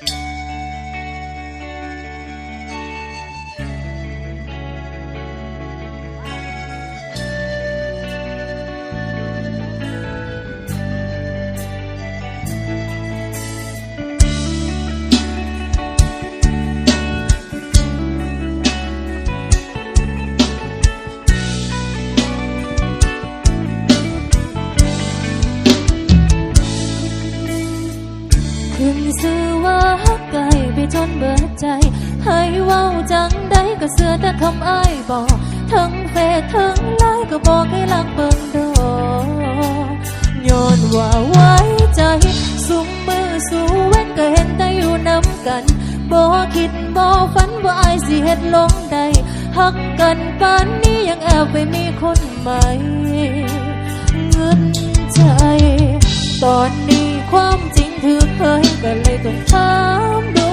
ขึ้น ซื้อว่าฮักไกลไปจนเบิดใจ ให้เว้าจังได้ก็เสือแต่คำอ้ายบอกทั้งเฟซทั้งไลน์ก็บอกให้รักเบิ่งดอกย้อนว่าไว้ใจสุมมือสู้เว้นก็เห็นแต่อยู่น้ำกันบ่คิดบ่ฝันว่าอายสิเฮ็ดลงได้ฮักกันปานนี้ยังแอบไปมีคนใหม่เงินใจ ตอนนี้ความจริง ถือเคยก็เลยต้องถามดู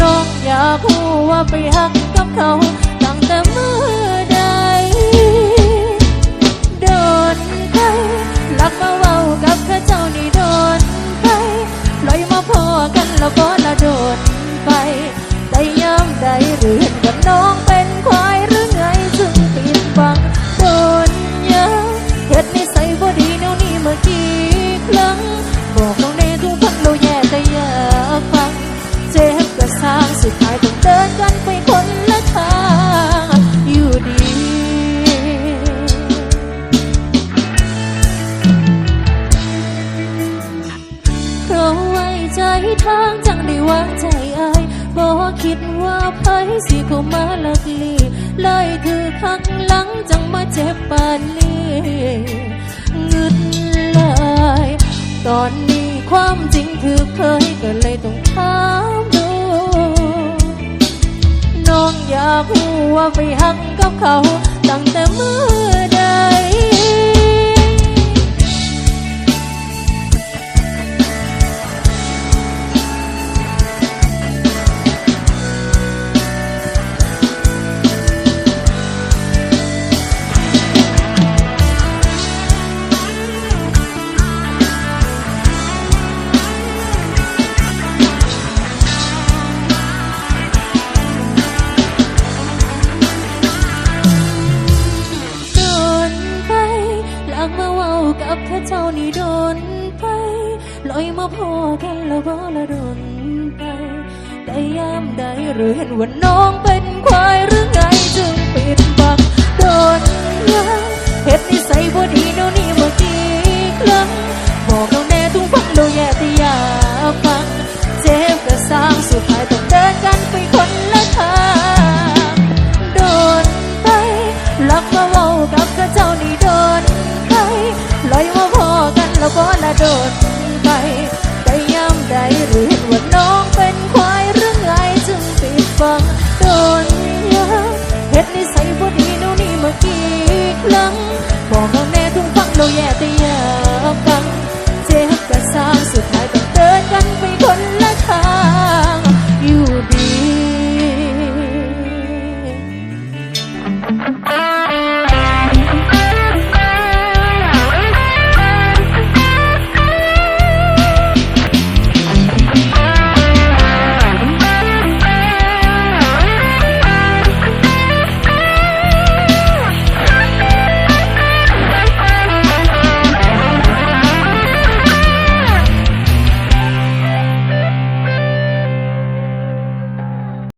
น้องอยากรู้ว่าไปหักกับเขา สุดท้ายต้องเดินกันไปคนละทางอยู่ดีเพราะไว้ใจทางจังได้วางใจอายบอกคิดว่าไผสิเข้ามาลักลีเลยคือข้างหลังจังมาเจ็บปานนี้เงึดลยตอนนี้ความจริงคือเคยก็เลยต้องากรู้ว่าไปหักกับเขา ตั้งแต่เมื่อใด กับข้าเจ้านี่โดนไปลอยมาพอกันแล้วบ่ละโดนไป แต่ยามใดหรือเห็นว่าน้องเป็นควายหรือ ทุกฟั